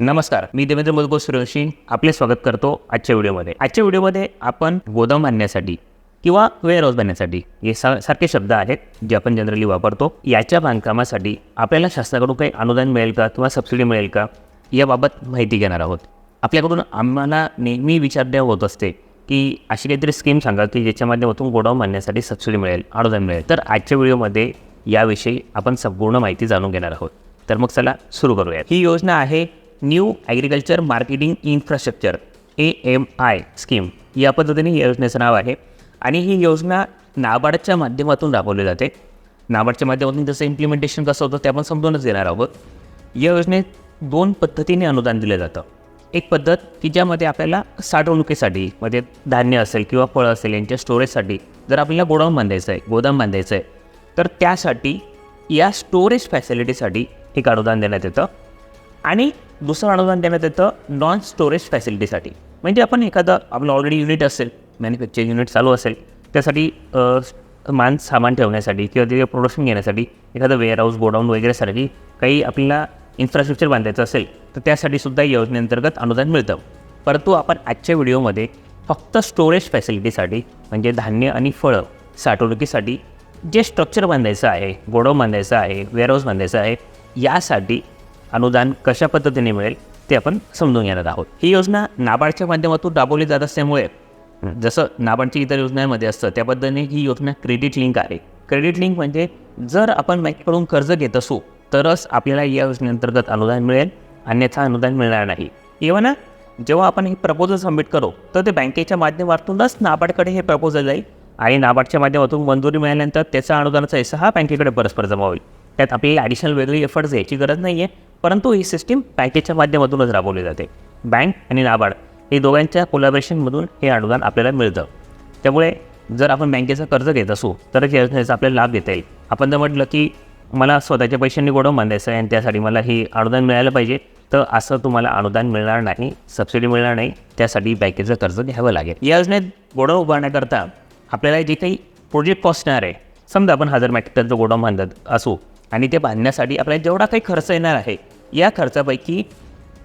नमस्कार मी देवेंद्र मुलगो सूर्यवंशी आपले स्वागत करतो आजच्या व्हिडिओमध्ये. आजच्या व्हिडिओमध्ये आपण गोदाम बांधण्यासाठी किंवा वेअरहाऊस बांधण्यासाठी हे सा सारखे शब्द आहेत जे आपण जनरली वापरतो. याच्या बांधकामासाठी आपल्याला शासनाकडून काही अनुदान मिळेल का किंवा सबसिडी मिळेल का याबाबत माहिती घेणार आहोत. आपल्याकडून आम्हाला नेहमी विचारण्या होत असते की अशी काहीतरी स्कीम सांगा की ज्याच्या माध्यमातून गोडाऊन बांधण्यासाठी सबसिडी मिळेल अनुदान मिळेल. तर आजच्या व्हिडिओमध्ये याविषयी आपण संपूर्ण माहिती जाणून घेणार आहोत. तर मग चला सुरू करूया ही योजना आहे new agriculture marketing infrastructure A M I scheme या पद्धतीने या योजनेचं नाव आहे आणि ही योजना नाबार्डच्या माध्यमातून राबवली जाते. नाबार्डच्या माध्यमातून जसं इम्प्लिमेंटेशन कसं होतं ते आपण समजूनच देणार आहोत. या योजनेत दोन पद्धतीने अनुदान दिलं जातं. एक पद्धत की ज्यामध्ये आपल्याला साठवणुकीसाठी म्हणजे धान्य असेल किंवा फळं असेल यांच्या स्टोरेजसाठी जर आपल्याला गोडाऊन बांधायचं आहे गोदाम बांधायचं आहे तर त्यासाठी या स्टोरेज फॅसिलिटीसाठी एक अनुदान देण्यात येतं. आणि दुसरं अनुदान देण्यात येतं नॉन स्टोरेज फॅसिलिटीसाठी म्हणजे आपण एखादं आपलं ऑलरेडी युनिट असेल मॅन्युफॅक्चरिंग युनिट चालू असेल त्यासाठी मान सामान ठेवण्यासाठी किंवा ते प्रोडक्शन घेण्यासाठी एखादं वेअरहाऊस गोडाऊन वगैरेसाठी काही आपल्याला इन्फ्रास्ट्रक्चर बांधायचं असेल तर त्यासाठी सुद्धा योजनेअंतर्गत अनुदान मिळतं. परंतु आपण आजच्या व्हिडिओमध्ये फक्त स्टोरेज फॅसिलिटीसाठी म्हणजे धान्य आणि फळं साठवणुकीसाठी जे स्ट्रक्चर बांधायचं आहे गोडाऊन बांधायचं आहे वेअरहाऊस बांधायचं आहे यासाठी अनुदान कशा पद्धतीने मिळेल ते आपण समजून घेणार आहोत. ही योजना नाबार्डच्या माध्यमातून राबवली जात असल्यामुळे जसं नाबार्डची इतर योजनांमध्ये असतं त्या पद्धतीने ही योजना क्रेडिट लिंक आहे. क्रेडिट लिंक म्हणजे जर आपण बँकेकडून कर्ज घेत असू तरच आपल्याला या योजनेअंतर्गत अनुदान मिळेल अन्यथा अनुदान मिळणार नाही. इव्हन जेव्हा आपण हे प्रपोजल सबमिट करू तर ते बँकेच्या माध्यमातूनच नाबार्डकडे हे प्रपोजल जाईल आणि नाबार्डच्या माध्यमातून मंजुरी मिळाल्यानंतर त्याचा अनुदानाचा हिस्सा हा बँकेकडे परस्पर जमा होईल. त्यात आपली ॲडिशनल वेगळी एफर्ट्स घ्यायची गरज नाही आहे परंतु ही सिस्टीम बँकेच्या माध्यमातूनच राबवली जाते. बँक आणि नाबार्ड हे दोघांच्या कोलॅबरेशनमधून हे अनुदान आपल्याला मिळतं. त्यामुळे जर आपण बँकेचं कर्ज घेत असू तरच या योजनेचा आपल्याला लाभ घेता येईल. आपण जर म्हटलं की मला स्वतःच्या पैशांनी गोडवून बांधायचं आहे आणि त्यासाठी मला ही अनुदान मिळालं पाहिजे तर असं तुम्हाला अनुदान मिळणार नाही सबसिडी मिळणार नाही त्यासाठी बँकेचं कर्ज घ्यावं लागेल. या योजनेत गोडव उभारण्याकरता आपल्याला जे काही प्रोजेक्ट कॉस्ट येणार आहे समजा आपण हजार मॅट्रिक टनचं गोडाऊन बांधत असू आणि ते बांधण्यासाठी आपल्याला जेवढा काही खर्च येणार आहे या खर्चापैकी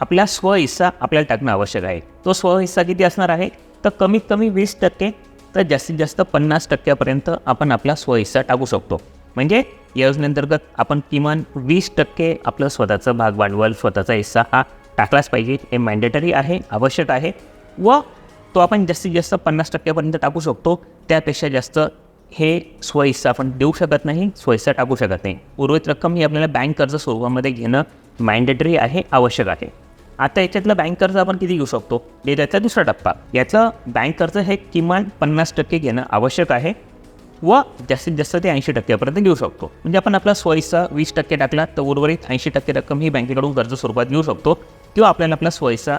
आपला स्वहिस्सा आपल्याला टाकणं आवश्यक आहे. तो स्वहिस्सा किती असणार आहे? तर कमीत कमी वीस टक्के तर जास्तीत जास्त पन्नास टक्क्यापर्यंत आपण आपला स्वहिस्सा टाकू शकतो. म्हणजे या योजनेअंतर्गत आपण किमान वीस टक्के आपलं स्वतःचं भाग भांडवल स्वतःचा हिस्सा हा टाकलाच पाहिजे. हे मॅन्डेटरी आहे आवश्यक आहे. व तो आपण जास्तीत जास्त पन्नास टक्क्यापर्यंत टाकू शकतो. त्यापेक्षा जास्त हे स्वहिस्सा आपण देऊ शकत नाही स्वहिस्सा टाकू शकत नाही. उर्वरित रक्कम ही आपल्याला बँक कर्ज स्वरूपामध्ये घेणं मॅन्डेटरी आहे आवश्यक आहे. आता याच्यातलं बँक कर्ज आपण किती घेऊ शकतो? हे त्याचा दुसरा टप्पा. याचं बँक कर्ज हे किमान पन्नास टक्के घेणं आवश्यक आहे व जास्तीत जास्त ते ऐंशी टक्क्यापर्यंत घेऊ शकतो. म्हणजे आपण आपला स्वहिस्सा वीस टक्के टाकला तर उर्वरित ऐंशी टक्के रक्कम ही बँकेकडून कर्ज स्वरूपात घेऊ शकतो. किंवा आपल्याला आपला स्वहिस्सा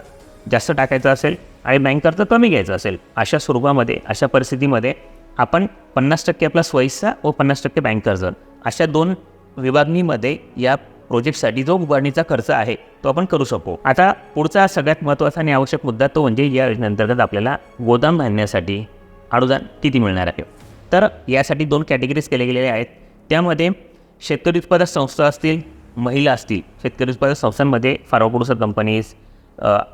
जास्त टाकायचा असेल आणि बँक कर्ज कमी घ्यायचं असेल अशा स्वरूपामध्ये अशा परिस्थितीमध्ये आपण पन्नास टक्के आपला स्वयंचा व पन्नास टक्के बँक कर्ज. अशा दोन विभागणीमध्ये या प्रोजेक्टसाठी जो उभारणीचा खर्च आहे तो आपण करू शकतो आता पुढचा सगळ्यात महत्त्वाचा आणि आवश्यक मुद्दा तो म्हणजे या योजनेअंतर्गत आपल्याला गोदाम बांधण्यासाठी अनुदान किती मिळणार आहे. तर यासाठी दोन कॅटेगरीज केले गेलेले आहेत. त्यामध्ये शेतकरी उत्पादक संस्था असतील महिला असतील. शेतकरी उत्पादक संस्थांमध्ये फार्मा प्रोड्युसर कंपनीज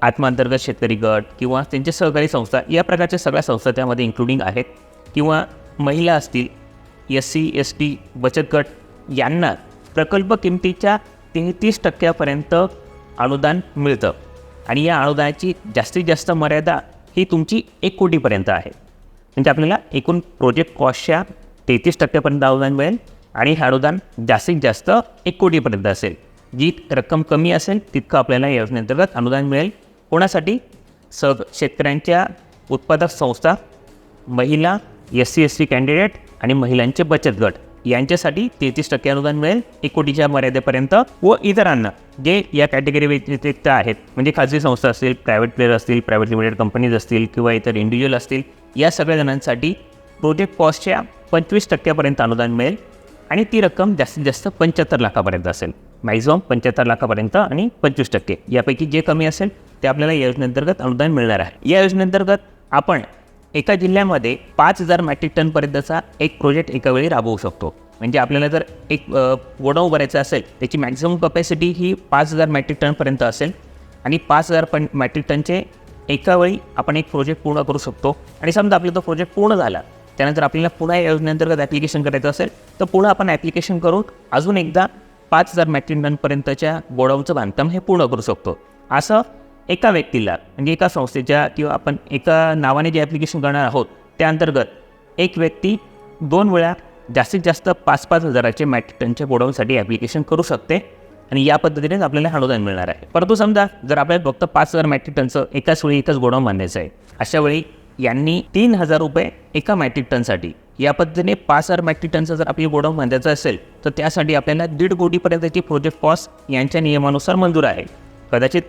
आत्मांतर्गत शेतकरी गट किंवा त्यांचे सहकारी संस्था या प्रकारच्या सगळ्या संस्था त्यामध्ये इन्क्लुडिंग आहेत. किंवा महिला असतील एस सी एस टी बचत गट यांना प्रकल्प किमतीच्या तेहतीस टक्क्यापर्यंत अनुदान मिळतं. आणि या अनुदानाची जास्तीत जास्त मर्यादा ही तुमची एक कोटीपर्यंत आहे. म्हणजे आपल्याला एकूण प्रोजेक्ट कॉस्टच्या तेहतीस टक्क्यापर्यंत अनुदान मिळेल आणि हे अनुदान जास्तीत जास्त एक कोटीपर्यंत असेल. जी रक्कम कमी असेल तितकं आपल्याला योजनेअंतर्गत अनुदान मिळेल. कोणासाठी? स शेतकऱ्यांच्या उत्पादक संस्था महिला S C S T candidate आणि महिलांचे बचत गट. यांच्यासाठी तेहतीस टक्के अनुदान मिळेल एकोटीच्या मर्यादेपर्यंत व इतरांना जे या कॅटेगरी व्यतिरिक्त आहेत म्हणजे खाजगी संस्था असतील प्रायव्हेट प्लेअर असतील प्रायव्हेट लिमिटेड कंपनीज असतील किंवा इतर इंडिव्हिज्युअल असतील या सगळ्या जणांसाठी प्रोजेक्ट कॉस्टच्या पंचवीस टक्क्यापर्यंत अनुदान मिळेल आणि ती रक्कम जास्तीत जास्त पंच्याहत्तर लाखापर्यंत असेल. मॅक्झिमम पंच्याहत्तर लाखापर्यंत आणि पंचवीस टक्के. यापैकी जे कमी असेल ते आपल्याला या योजनेअंतर्गत अनुदान मिळणार आहे. या योजनेअंतर्गत आपण एका जिल्ह्यामध्ये पाच हजार मॅट्रिक टनपर्यंतचा एक प्रोजेक्ट एका वेळी राबवू शकतो. म्हणजे आपल्याला जर एक गोडाऊन भरायचं असेल त्याची मॅक्झिमम कपॅसिटी ही पाच हजार मॅट्रिक टनपर्यंत असेल आणि पाच हजार पण मॅट्रिक टनचे एका वेळी आपण एक प्रोजेक्ट पूर्ण करू शकतो. आणि समजा आपला तो प्रोजेक्ट पूर्ण झाला त्यानंतर आपल्याला पुन्हा या योजनेअंतर्गत ॲप्लिकेशन करायचं असेल तर पुन्हा आपण ॲप्लिकेशन करून अजून एकदा पाच हजार मॅट्रिक टनपर्यंतच्या गोडाऊनचं बांधकाम हे पूर्ण करू शकतो. असं एका व्यक्तीला म्हणजे एका संस्थेच्या किंवा आपण एका नावाने जे ॲप्लिकेशन करणार आहोत त्या अंतर्गत एक व्यक्ती दोन वेळा जास्तीत जास्त पाच पाच हजाराचे मॅट्रिक टनच्या गोडाऊनसाठी ॲप्लिकेशन करू शकते आणि या पद्धतीनेच आपल्याला अनुदान मिळणार आहे. परंतु समजा जर आपल्याला फक्त पाच हजार मॅट्रिक टनचं एकाच वेळी एकच गोडाऊन बांधायचं आहे अशा वेळी यांनी तीन हजार रुपये एका मॅट्रिक टनसाठी या पद्धतीने पाच हजार मॅट्रिक टनचं जर आपली गोडाऊन बांधायचं असेल तर त्यासाठी आपल्याला दीड कोटीपर्यंतची प्रोजेक्ट कॉस्ट यांच्या नियमानुसार मंजूर आहे. कदाचित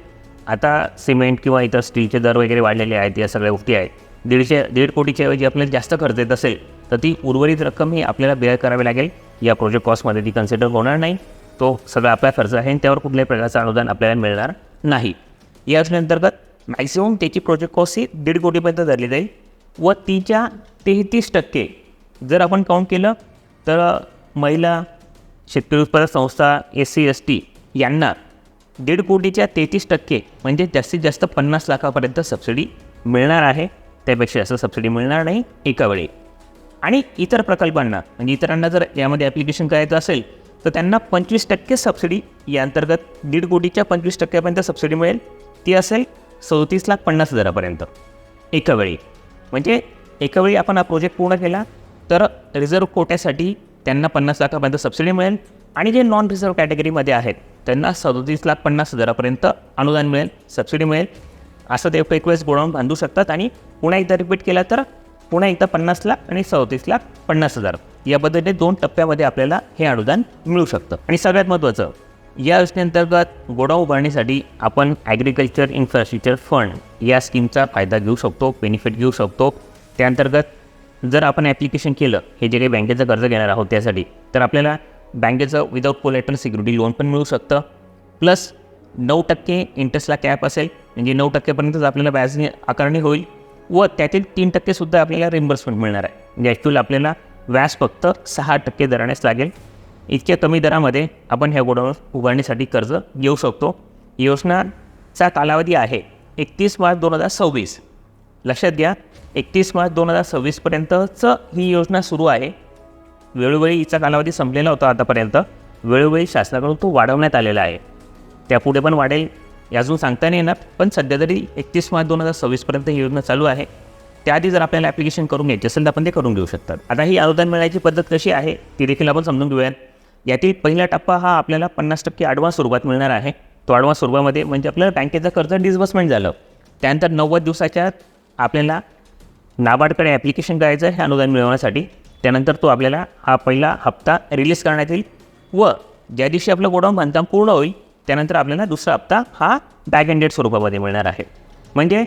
आता सिमेंट किंवा इतर स्टीलचे दर वगैरे वाढलेले आहेत या सगळ्या गोष्टी आहेत. दीडशे दीड कोटीच्या ऐवजी आपल्याला जास्त खर्च येत असेल तर ती उर्वरित रक्कम ही आपल्याला बेअर करावी लागेल. या प्रोजेक्ट कॉस्टमध्ये ती कन्सिडर होणार नाही. तो सगळा आपला खर्च आहे आणि त्यावर कुठल्याही प्रकारचं अनुदान आपल्याला मिळणार नाही. या योजनेअंतर्गत मॅक्झिमम त्याची प्रोजेक्ट कॉस्ट ही दीड कोटीपर्यंत धरली जाईल व तिच्या तेहतीस टक्के जर आपण काउंट केलं तर महिला शेतकरी उत्पादक संस्था एस सी एस टी यांना दीड कोटीच्या तेहतीस टक्के म्हणजे जास्तीत जास्त पन्नास लाखापर्यंत सबसिडी मिळणार आहे. त्यापेक्षा जास्त सबसिडी मिळणार नाही एका वेळी. आणि इतर प्रकल्पांना म्हणजे इतरांना जर यामध्ये ॲप्लिकेशन करायचं असेल तर त्यांना पंचवीस टक्के सबसिडी या अंतर्गत दीड कोटीच्या पंचवीस टक्क्यापर्यंत सबसिडी मिळेल. ती असेल सदतीस लाख पन्नास हजारापर्यंत. एका वेळी. म्हणजे एका वेळी आपण हा प्रोजेक्ट पूर्ण केला तर रिझर्व कोट्यासाठी त्यांना पन्नास लाखापर्यंत सबसिडी मिळेल. आणि जे नॉन रिझर्व्ह कॅटेगरीमध्ये आहेत त्यांना सदोतीस लाख पन्नास हजारापर्यंत अनुदान मिळेल सबसिडी मिळेल. असं ते एक वेळेस गोडाऊन बांधू शकतात आणि पुन्हा एकदा रिपीट केला तर पुन्हा एकदा पन्नास लाख आणि सदतीस लाख पन्नास हजार. या पद्धतीने दोन टप्प्यामध्ये आपल्याला हे अनुदान मिळू शकतं. आणि सगळ्यात महत्त्वाचं या योजनेअंतर्गत गोडाऊन उभारण्यासाठी आपण ॲग्रिकल्चर इन्फ्रास्ट्रक्चर फंड या स्कीमचा फायदा घेऊ शकतो बेनिफिट घेऊ शकतो. त्याअंतर्गत जर आपण ॲप्लिकेशन केलं हे जे काही बँकेचं कर्ज घेणार आहोत त्यासाठी तर आपल्याला बँकेचं विदाउट कोलेटर सिक्युरिटी लोन पण मिळू शकतं. प्लस नऊ टक्के इंटरेस्टला कॅप असेल म्हणजे नऊ टक्केपर्यंतच आपल्याला व्याज आकारणी होईल व त्यातील तीन टक्केसुद्धा आपल्याला रिम्बर्समेंट मिळणार आहे. म्हणजे ॲक्च्युअल आपल्याला व्याज फक्त सहा टक्के दरानेच लागेल. इतक्या कमी दरामध्ये आपण ह्या गोडाऊन उभारणीसाठी कर्ज घेऊ शकतो. योजनाचा कालावधी आहे एकतीस मार्च दोन हजार सव्वीस. लक्षात घ्या एकतीस मार्च दोन हजार सव्वीसपर्यंतचं ही योजना सुरू आहे. वेळोवेळी हिचा कालावधी संपलेला होता आतापर्यंत. वेळोवेळी शासनाकडून तो वाढवण्यात आलेला आहे. त्यापुढे पण वाढेल अजून सांगता नाही येणार पण सध्या तरी एकतीस मार्च दोन हजार सव्वीसपर्यंत ही योजना चालू आहे. त्याआधी जर आपल्याला ॲप्लिकेशन करून घ्यायची असेल तर आपण ते करून घेऊ शकतात. आता ही अनुदान मिळायची पद्धत कशी आहे ती देखील आपण समजून घेऊयात. यातील पहिला टप्पा हा आपल्याला पन्नास टक्के ॲडव्हान्स स्वरूपात मिळणार आहे. तो ॲडव्हान्स स्वरूपामध्ये म्हणजे आपल्याला बँकेचं कर्ज डिस्बर्समेंट झालं. त्यानंतर नव्वद दिवसाच्या आपल्याला नाबार्डकडे ॲप्लिकेशन करायचं आहे हे अनुदान मिळवण्यासाठी. त्यानंतर तो आपल्याला हा पहिला हप्ता रिलीज करण्यात येईल व ज्या दिवशी आपलं गोडाऊन बांधकाम पूर्ण होईल त्यानंतर आपल्याला दुसरा हप्ता हा बॅक एंडेड स्वरूपामध्ये मिळणार आहे. म्हणजे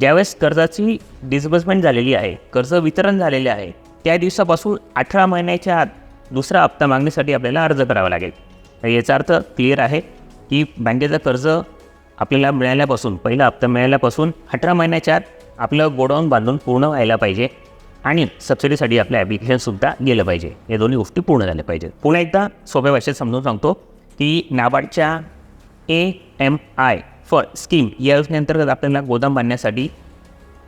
ज्यावेळेस कर्जाची डिस्बर्समेंट झालेली आहे कर्ज वितरण झालेले आहे त्या दिवसापासून अठरा महिन्याच्या आत दुसरा हप्ता मागणीसाठी आपल्याला अर्ज करावा लागेल. याचा अर्थ क्लिअर आहे की बँकेचं कर्ज आपल्याला मिळाल्यापासून पहिला हप्ता मिळाल्यापासून अठरा महिन्याच्या आत आपलं गोडाऊन बांधून पूर्ण व्हायला पाहिजे. आणि सबसिडीसाठी आपलं ॲप्लिकेशनसुद्धा गेलं पाहिजे. या दोन्ही गोष्टी पूर्ण झाल्या पाहिजेत. पुन्हा एकदा सोप्या भाषेत समजून सांगतो की नाबार्डच्या A M I for scheme या योजनेअंतर्गत आपल्याला गोदाम बांधण्यासाठी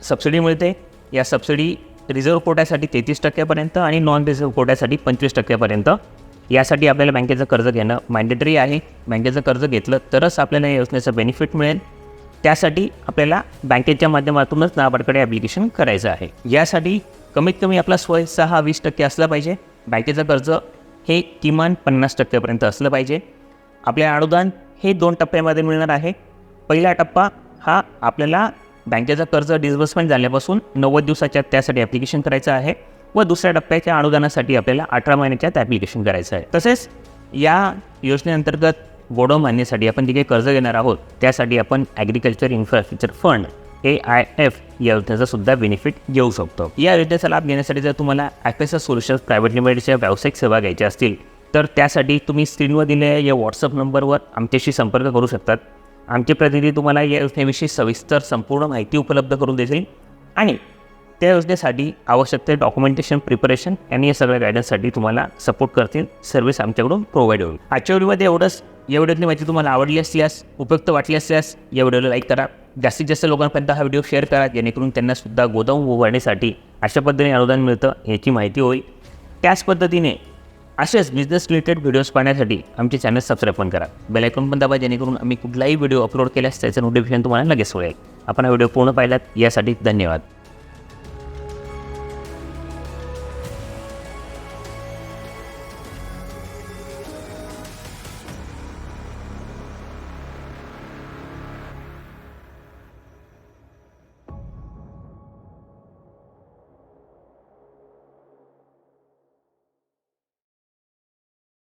सबसिडी मिळते. या सबसिडी रिझर्व्ह कोट्यासाठी तेहतीस टक्क्यापर्यंत आणि नॉन रिझर्व्ह कोट्यासाठी पंचवीस टक्क्यापर्यंत. यासाठी आपल्याला बँकेचं कर्ज घेणं मॅन्डेटरी आहे. बँकेचं कर्ज घेतलं तरच आपल्याला या योजनेचं बेनिफिट मिळेल. त्यासाठी आपल्याला बँकेच्या माध्यमातूनच नाबार्डकडे ॲप्लिकेशन करायचं आहे. यासाठी कमीत कमी आपला स्वहिस्सा हा वीस टक्के असला पाहिजे. बँकेचं कर्ज हे किमान पन्नास टक्क्यापर्यंत असलं पाहिजे. आपल्या अनुदान हे दोन टप्प्यामध्ये मिळणार आहे. पहिला टप्पा हा आपल्याला बँकेचं कर्ज डिस्बर्समेंट झाल्यापासून नव्वद दिवसाच्या त्यासाठी ॲप्लिकेशन करायचं आहे व दुसऱ्या टप्प्याच्या अनुदानासाठी आपल्याला अठरा महिन्याच्या त्या ॲप्लिकेशन करायचं आहे. तसेच या योजनेअंतर्गत गोडो मान्यसाठी आपण जे काही कर्ज घेणार आहोत त्यासाठी आपण agriculture infrastructure fund A I F या योजनेचा सुद्धा बेनिफिट घेऊ शकतो. या योजनेचा लाभ घेण्यासाठी जर तुम्हाला ॲफएसएस सोल्युशन्स प्रायव्हेट लिमिटेडच्या व्यावसायिक सेवा घ्यायच्या असतील तर त्यासाठी तुम्ही स्क्रीनवर दिलेल्या या व्हॉट्सअप नंबरवर आमच्याशी संपर्क करू शकतात. आमचे प्रतिनिधी तुम्हाला या योजनेविषयी सविस्तर संपूर्ण माहिती उपलब्ध करून देतील आणि त्या योजनेसाठी आवश्यक ते डॉक्युमेंटेशन प्रिपरेशन आणि या सगळ्या गायडन्ससाठी तुम्हाला सपोर्ट करतील सर्व्हिस आमच्याकडून प्रोव्हाइड होईल. आजच्या व्हिडिओमध्ये एवढंच. या व्हिडिओतली माहिती तुम्हाला आवडली असल्यास उपयुक्त वाटली असल्यास या व्हिडिओला लाईक करा. जास्तीत जास्त लोकांपर्यंत हा व्हिडिओ शेअर करा जेणेकरून त्यांनासुद्धा गोदाम उभारण्यासाठी अशा पद्धतीने अनुदान मिळतं याची माहिती होईल. त्याच पद्धतीने असेच बिझनेस रिलेटेड व्हिडिओज पाहण्यासाठी आमचे चॅनल सबस्क्राईब पण करा. बेलायकॉन पण दाबा जेणेकरून आम्ही कुठलाही व्हिडिओ अपलोड केल्यास त्याचं नोटिफिकेशन तुम्हाला लगेच होईल आपण हा व्हिडिओ पूर्ण पाहिलात यासाठी धन्यवाद.